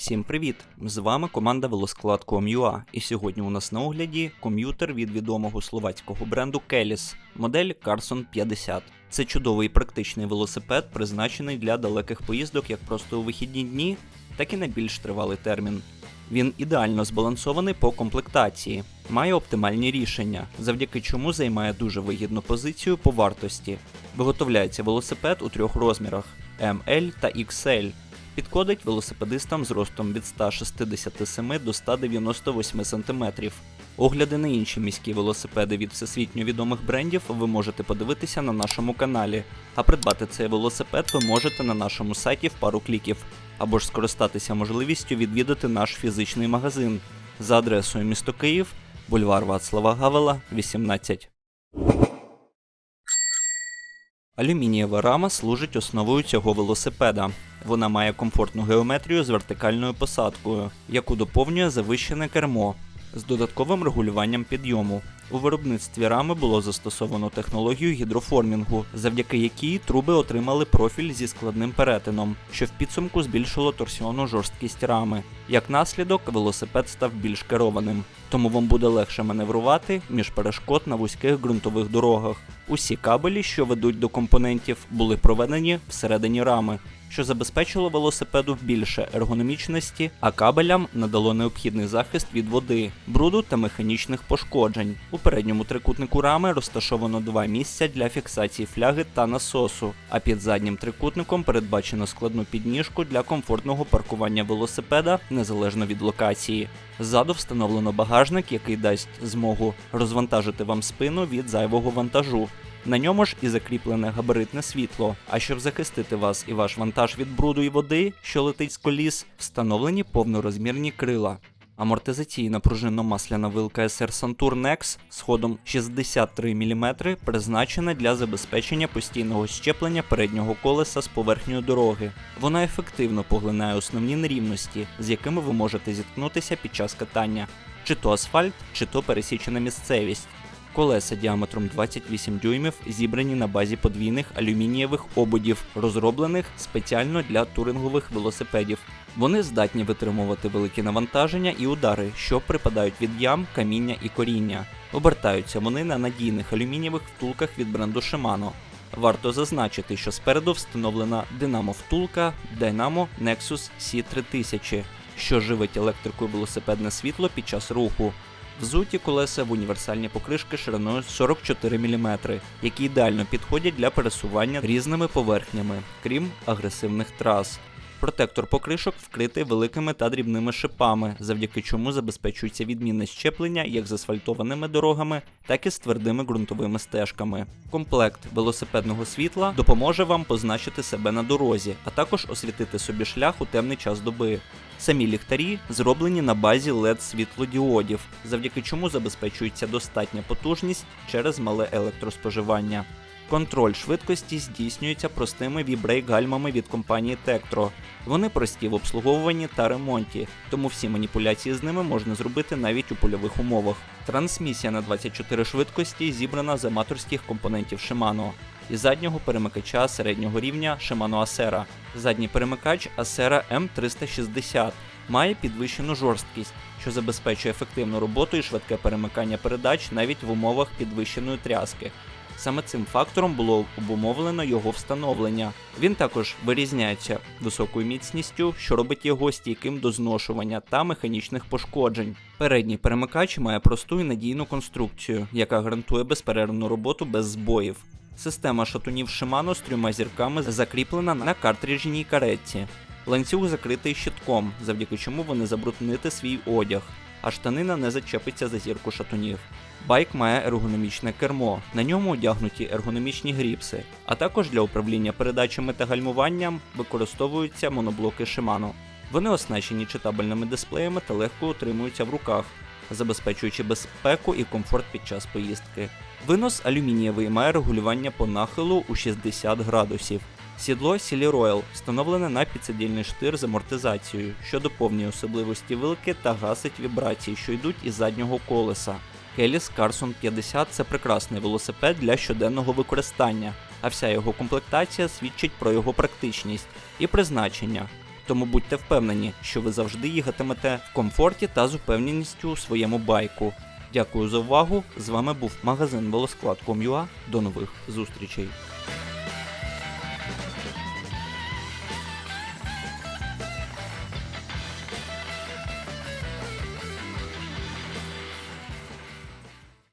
Всім привіт! З вами команда Велосклад.com.ua і сьогодні у нас на огляді комп'ютер від відомого словацького бренду Kelis, модель Carson 50. Це чудовий практичний велосипед, призначений для далеких поїздок як просто у вихідні дні, так і на більш тривалий термін. Він ідеально збалансований по комплектації, має оптимальні рішення, завдяки чому займає дуже вигідну позицію по вартості. Виготовляється велосипед у трьох розмірах ML та XL. Підходить велосипедистам з ростом від 167 до 198 см. Огляди на інші міські велосипеди від всесвітньо відомих брендів ви можете подивитися на нашому каналі, а придбати цей велосипед ви можете на нашому сайті в пару кліків, або ж скористатися можливістю відвідати наш фізичний магазин за адресою місто Київ, бульвар Вацлава Гавела, 18. Алюмінієва рама служить основою цього велосипеда. Вона має комфортну геометрію з вертикальною посадкою, яку доповнює завищене кермо з додатковим регулюванням підйому. У виробництві рами було застосовано технологію гідроформінгу, завдяки якій труби отримали профіль зі складним перетином, що в підсумку збільшило торсіонну жорсткість рами. Як наслідок, велосипед став більш керованим, тому вам буде легше маневрувати між перешкод на вузьких ґрунтових дорогах. Усі кабелі, що ведуть до компонентів, були проведені всередині рами, що забезпечило велосипеду більше ергономічності, а кабелям надало необхідний захист від води, бруду та механічних пошкоджень. У передньому трикутнику рами розташовано два місця для фіксації фляги та насосу, а під заднім трикутником передбачено складну підніжку для комфортного паркування велосипеда незалежно від локації. Ззаду встановлено багажник, який дасть змогу розвантажити вам спину від зайвого вантажу. На ньому ж і закріплене габаритне світло. А щоб захистити вас і ваш вантаж від бруду і води, що летить з коліс, встановлені повнорозмірні крила. Амортизаційна пружинно-масляна вилка SR Santur Nex з ходом 63 мм призначена для забезпечення постійного щеплення переднього колеса з поверхнею дороги. Вона ефективно поглинає основні нерівності, з якими ви можете зіткнутися під час катання, чи то асфальт, чи то пересічена місцевість. Колеса діаметром 28 дюймів зібрані на базі подвійних алюмінієвих ободів, розроблених спеціально для турингових велосипедів. Вони здатні витримувати великі навантаження і удари, що припадають від ям, каміння і коріння. Обертаються вони на надійних алюмінієвих втулках від бренду Shimano. Варто зазначити, що спереду встановлена динамо втулка Dynamo Nexus C3000, що живить електрикою велосипедне світло під час руху. Взуті колеса в універсальні покришки шириною 44 мм, які ідеально підходять для пересування різними поверхнями, крім агресивних трас. Протектор покришок вкритий великими та дрібними шипами, завдяки чому забезпечується відмінне щеплення як з асфальтованими дорогами, так і з твердими ґрунтовими стежками. Комплект велосипедного світла допоможе вам позначити себе на дорозі, а також освітити собі шлях у темний час доби. Самі ліхтарі зроблені на базі LED світлодіодів, завдяки чому забезпечується достатня потужність через мале електроспоживання. Контроль швидкості здійснюється простими вібрейк-гальмами від компанії Tektro. Вони прості в обслуговуванні та ремонті, тому всі маніпуляції з ними можна зробити навіть у польових умовах. Трансмісія на 24 швидкості зібрана з аматорських компонентів Shimano. І заднього перемикача середнього рівня Shimano Acera. Задній перемикач Acera M360 має підвищену жорсткість, що забезпечує ефективну роботу і швидке перемикання передач навіть в умовах підвищеної тряски. Саме цим фактором було обумовлено його встановлення. Він також вирізняється високою міцністю, що робить його стійким до зношування та механічних пошкоджень. Передній перемикач має просту і надійну конструкцію, яка гарантує безперервну роботу без збоїв. Система шатунів Shimano з трьома зірками закріплена на картриджній каретці. Ланцюг закритий щитком, завдяки чому ви не забрудните свій одяг, а штанина не зачепиться за зірку шатунів. Байк має ергономічне кермо, на ньому одягнуті ергономічні гріпси, а також для управління передачами та гальмуванням використовуються моноблоки Shimano. Вони оснащені читабельними дисплеями та легко утримуються в руках, забезпечуючи безпеку і комфорт під час поїздки. Винос алюмінієвий має регулювання по нахилу у 60 градусів. Сідло Silly Royal встановлене на підсидільний штир з амортизацією, що доповнює особливості вилки та гасить вібрації, що йдуть із заднього колеса. Kelis Carson 50 це прекрасний велосипед для щоденного використання, а вся його комплектація свідчить про його практичність і призначення. Тому будьте впевнені, що ви завжди їхатимете в комфорті та з упевненістю у своєму байку. Дякую за увагу. З вами був магазин велосклад.com.ua. До нових зустрічей.